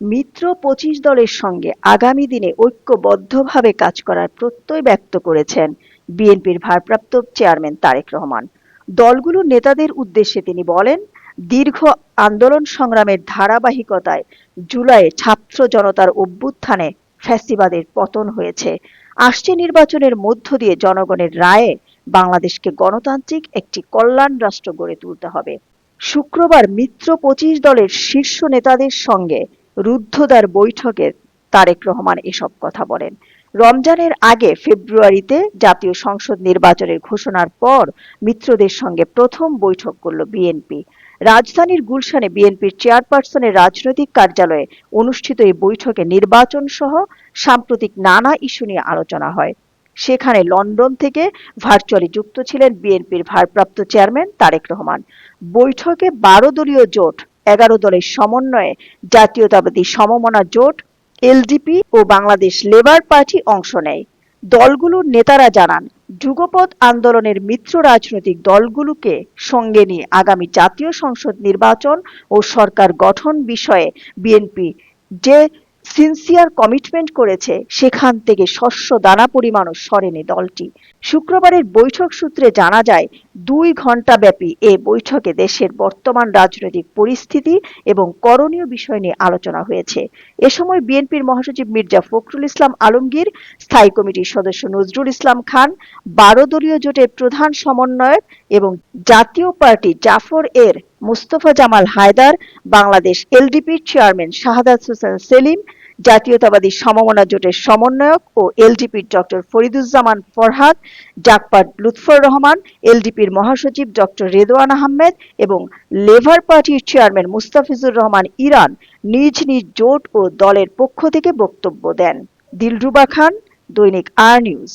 মিত্র পঁচিশ দলের সঙ্গে আগামী দিনে ঐক্যবদ্ধভাবে কাজ করার প্রত্যয় ব্যক্ত করেছেন বিএনপির ভারপ্রাপ্ত চেয়ারম্যান তারেক রহমান। দলগুলোর নেতাদের উদ্দেশ্যে তিনি বলেন, দীর্ঘ আন্দোলন সংগ্রামের ধারাবাহিকতায় জুলাইয়ে ছাত্র জনতার অভ্যুত্থানে ফ্যাসিবাদের পতন হয়েছে। আসছে নির্বাচনের মধ্য দিয়ে জনগণের রায়ে বাংলাদেশকে গণতান্ত্রিক একটি কল্যাণ রাষ্ট্র গড়ে তুলতে হবে। শুক্রবার মিত্র পঁচিশ দলের শীর্ষ নেতাদের সঙ্গে রুদ্ধদ্বার বৈঠকে তারেক রহমান এসব কথা বলেন। রমজানের আগে ফেব্রুয়ারিতে জাতীয় সংসদ নির্বাচনের ঘোষণার পর মিত্রদের সঙ্গে প্রথম বৈঠক করল বিএনপি। রাজধানীর গুলশানে বিএনপির চেয়ারপারসনের রাজনৈতিক কার্যালয়ে অনুষ্ঠিত এই বৈঠকে নির্বাচন সহ সাম্প্রতিক নানা ইস্যু নিয়ে আলোচনা হয়। সেখানে লন্ডন থেকে ভার্চুয়ালি যুক্ত ছিলেন বিএনপির ভারপ্রাপ্ত চেয়ারম্যান তারেক রহমান। বৈঠকে বারো দলীয় জোট এগারো দলের সমন্বয়ে জাতীয়তাবাদী সমমনা জোট, এলডিপি ও বাংলাদেশ লেবার পার্টি অংশ নেয়। দলগুলোর নেতারা জানান, যুগপৎ আন্দোলনের মিত্র রাজনৈতিক দলগুলোকে সঙ্গে নিয়ে আগামী জাতীয় সংসদ নির্বাচন ও সরকার গঠন বিষয়ে বিএনপি যে সিনসিয়ার কমিটমেন্ট করেছে, সেখান থেকে শস্য দানা পরিমাণও সরেনি দলটি। শুক্রবারের বৈঠক সূত্রে জানা যায়, দুই ঘণ্টা ব্যাপী এ বৈঠকে দেশের বর্তমান রাজনৈতিক পরিস্থিতি এবং করণীয় বিষয় নিয়ে আলোচনা হয়েছে। এ সময় বিএনপির মহাসচিব মির্জা ফখরুল ইসলাম আলমগীর, স্থায়ী কমিটির সদস্য নজরুল ইসলাম খান, বারো দলীয় জোটের প্রধান সমন্বয়ক এবং জাতীয় পার্টি জাফর এর মুস্তফা জামাল হায়দার, বাংলাদেশ এলডিপির চেয়ারম্যান শাহাদাত হোসেন সেলিম, জাতীয়তাবাদী সমমনা জোটের সমন্বয়ক ও এলডিপির ডক্টর ফরিদুজ্জামান ফরহাদ জাকপাট লুৎফর রহমান, এলডিপির মহাসচিব ডক্টর রেদওয়ান আহমেদ এবং লেবার পার্টির চেয়ারম্যান মুস্তাফিজুর রহমান ইরান নিজ নিজ জোট ও দলের পক্ষ থেকে বক্তব্য দেন। দিলরুবা খান, দৈনিক আর নিউজ